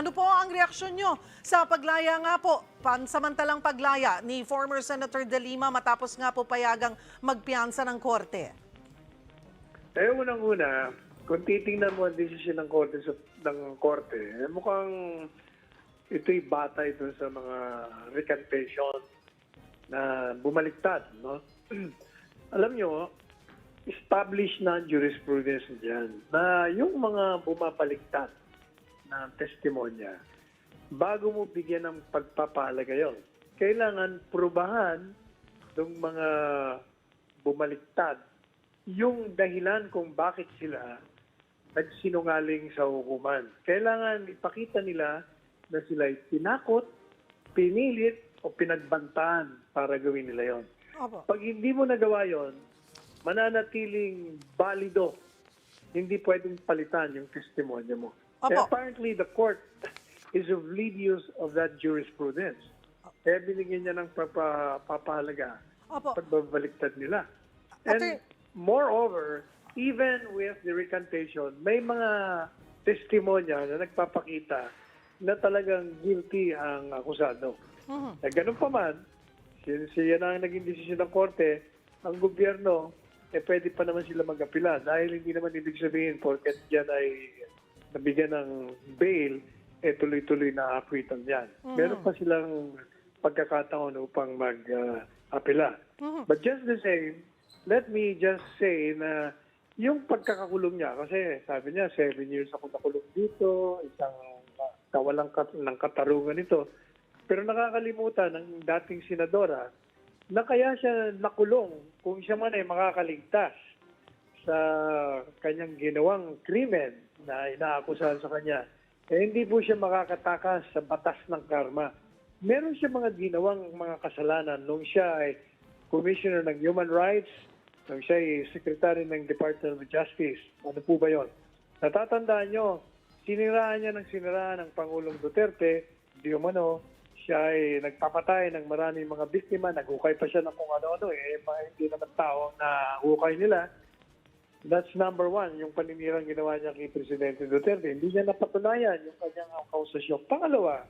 Ano po ang reaksyon nyo sa paglaya nga po, pansamantalang paglaya ni former Senator De Lima matapos nga po payagang magpiyansa ng korte? Eh, unang-una, kung titingnan mo ang desisyon ng korte, ng korte eh, mukhang ito'y batay doon sa mga recantation na bumaliktad, no? Alam nyo, established na jurisprudence dyan na yung mga bumabaliktad na testimonya, bago mo bigyan ng pagpapahalaga yon, kailangan prubahan ng mga bumaliktad yung dahilan kung bakit sila nagsinungaling sa hukuman. Kailangan ipakita nila na sila'y tinakot, pinilit, o pinagbantaan para gawin nila yon. Pag hindi mo nagawa yon, mananatiling balido. Hindi pwedeng palitan yung testimonya mo. Opo. And apparently, the court is oblivious of that jurisprudence. Kaya binigyan niya ng papa, papahalaga Opo. pagbabaliktad nila. And Attorney- moreover, even with the recantation, may mga testimonya na nagpapakita na talagang guilty ang akusado. Mhm. Eh, ganun pa man, since yan ang naging desisyon ng korte, ang gobyerno, eh pwede pa naman sila mag-apila dahil hindi naman ibig sabihin porket yan ay nabigyan ng bail, eh tuloy-tuloy na acquittal yan. Meron pa silang pagkakataon upang mag-apila. Mhm. But just the same, let me just say na yung pagkakakulong niya, kasi sabi niya, seven years ako nakulong dito, isang uh, kawalang kat- ng katarungan ito. Pero nakakalimutan ng dating senadora na kaya siya nakulong kung siya man ay makakaligtas sa kanyang ginawang krimen na inaakusahan sa kanya, eh hindi po siya makakatakas sa batas ng karma. Meron siya mga ginawang mga kasalanan nung siya ay Commissioner ng Human Rights, nung siya ay Secretary ng Department of Justice. Ano po ba yon? Natatandaan nyo, siniraan niya ng siniraan ng Pangulong Duterte, di umano, siya ay nagpapatay ng maraming mga biktima, naghukay pa siya ng kung ano-ano, eh, hindi naman tao na hukay nila. That's number one, yung paninirang ginawa niya kay Presidente Duterte. Hindi niya napatunayan yung kanyang kausasyon. Pangalawa,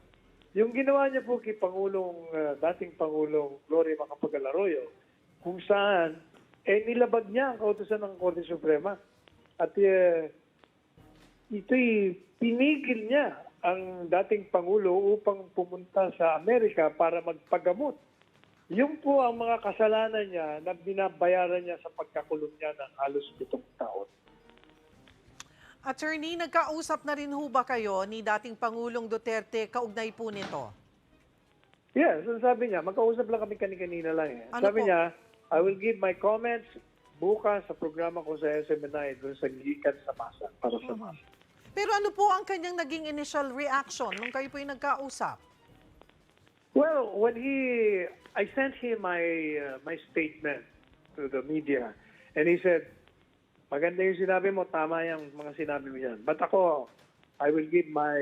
yung ginawa niya po kay Pangulong, ah, dating Pangulong Gloria Macapagal Arroyo, kung saan, eh nilabag niya ang kautosan ng Korte Suprema. At eh, ito'y pinigil niya ang dating Pangulo upang pumunta sa Amerika para magpagamot. Yung po ang mga kasalanan niya na binabayaran niya sa pagkakulong niya ng halos pitong taon. Attorney, nagkausap na rin ho ba kayo ni dating Pangulong Duterte kaugnay po nito? Yes, so sabi niya, magkausap lang kami kani-kanina lang eh. Ano sabi po? niya, I will give my comments bukas sa programa ko sa SMNI doon sa Gikan sa Masa, para sa Masa. Pero ano po ang kanyang naging initial reaction nung kayo po yung nagkausap? Well, when he, I sent him my uh, my statement to the media, and he said, maganda yung sinabi mo, tama yung mga sinabi mo yan. But ako, I will give my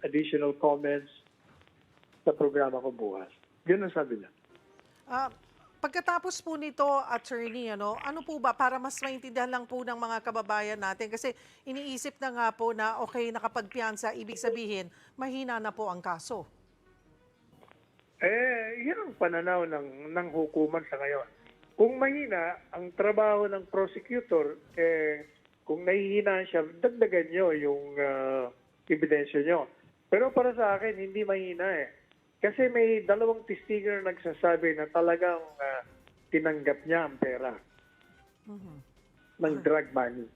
additional comments sa programa ko bukas. Yun ang sabi niya. Ah, pagkatapos po nito, attorney, ano, ano po ba para mas maintindihan lang po ng mga kababayan natin kasi iniisip na nga po na okay nakapagpiyansa, ibig sabihin mahina na po ang kaso. Yan ang pananaw ng, ng hukuman sa ngayon. Kung mahina, ang trabaho ng prosecutor, eh, kung nahihinaan siya, dagdagan nyo yung uh, ebidensya nyo. Pero para sa akin, hindi mahina eh. Kasi may dalawang testigo na nagsasabi na talagang ah, tinanggap niya ang pera ng drug money.